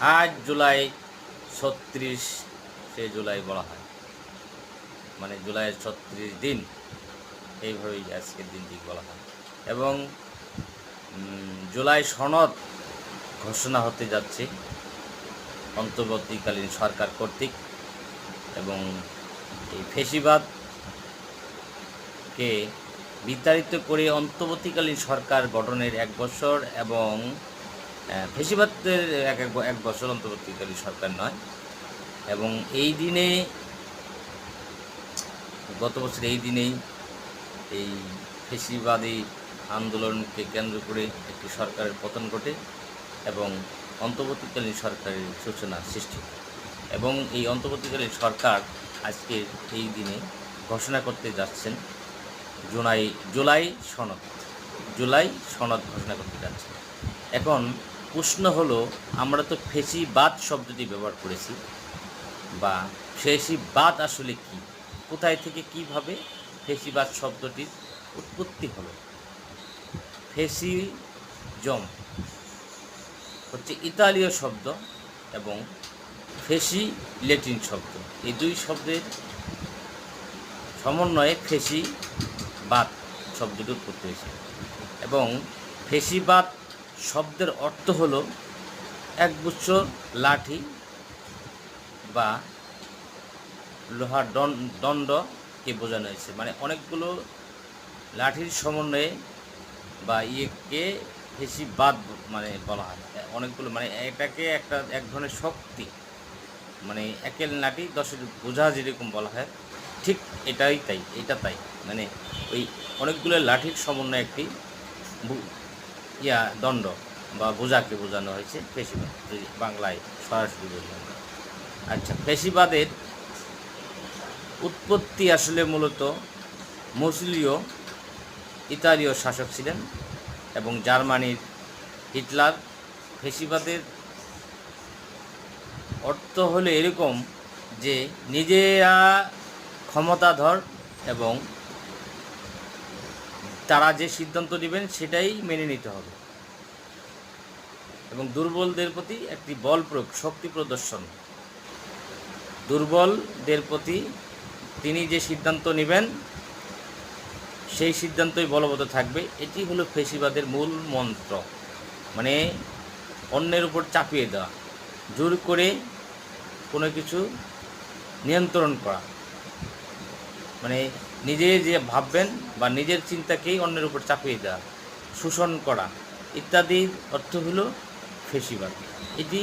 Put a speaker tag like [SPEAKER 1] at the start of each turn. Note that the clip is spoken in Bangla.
[SPEAKER 1] আজ জুলাই ছত্রিশ, সে জুলাই বলা হয়। মানে জুলাইয়ের ছত্রিশ দিন, এইভাবেই আজকের দিনটি বলা হয়। এবং জুলাই সনদ ঘোষণা হতে যাচ্ছে অন্তর্বর্তীকালীন সরকার কর্তৃক এবং এই ফেসিবাদকে বিতাড়িত করে অন্তর্বর্তীকালীন সরকার গঠনের এক বছর এবং ফেসিবাদের এক এক বছর অন্তর্বর্তীকালীন সরকার নয়। এবং এই দিনে, গত বছর এই দিনেই এই ফেসিবাদী আন্দোলনকে কেন্দ্র করে একটি সরকারের পতন ঘটে এবং অন্তর্বর্তীকালীন সরকারের সূচনা সৃষ্টি এবং এই অন্তর্বর্তীকালীন সরকার আজকে এই দিনে ঘোষণা করতে যাচ্ছেন জুলাই জুলাই সনদ। জুলাই সনদ ঘোষণা করতে যাচ্ছেন। এখন প্রশ্ন হলো, আমরা তো ফেসিবাদ শব্দটি ব্যবহার করেছি, বা ফেসিবাদ আসলে কি? কোথায় থেকে কীভাবে ফেসিবাদ শব্দটির উৎপত্তি হলো? ফেসিজম হচ্ছে ইতালীয় শব্দ এবং ফেসি ল্যাটিন শব্দ। এই দুই শব্দের সমন্বয়ে ফেসিবাদ শব্দটি উৎপত্তি হয়েছে এবং ফেসিবাদ শব্দের অর্থ হলো একগুচ্ছ লাঠি বা লোহার দণ্ডকে বোঝানো হয়েছে। মানে অনেকগুলো লাঠির সমন্বয়ে বা ইয়েকে ফেসিবাদ মানে বলা হয়। অনেকগুলো মানে এটাকে একটা, এক ধরনের শক্তি। মানে একেল লাঠি দশের বোঝা যেরকম বলা হয়, ঠিক এটাই তাই, এটা তাই। মানে ওই অনেকগুলো লাঠির সমন্বয়ে একটি ইয়া দণ্ড বা বোঝাকে বোঝানো হয়েছে পেশিবাদ বাংলায় সরাসরি বোঝানো আচ্ছা পেশিবাদের উৎপত্তি আসলে মূলত মুসলিও ইতালীয় শাসক ছিলেন এবং জার্মানির হিটলার। ফেসিবাদের অর্থ হলো এরকম যে নিজেরা ক্ষমতাধর এবং তারা যে সিদ্ধান্ত নেবেন সেটাই মেনে নিতে হবে। এবং দুর্বলদের প্রতি একটি বল প্রয়োগ, শক্তি প্রদর্শন। দুর্বলদের প্রতি তিনি যে সিদ্ধান্ত নেবেন, সেই সিদ্ধান্তই বলবৎ থাকবে। এটি হলো ফেসিবাদের মূল মন্ত্র। মানে অন্যের উপর চাপিয়ে দেওয়া, জোর করে কোনো কিছু নিয়ন্ত্রণ করা। মানে নিজে যে ভাববেন বা নিজের চিন্তাকেই অন্যের উপর চাপিয়ে দেওয়া, শোষণ করা, ইত্যাদির অর্থ হলো ফেসিবার এটি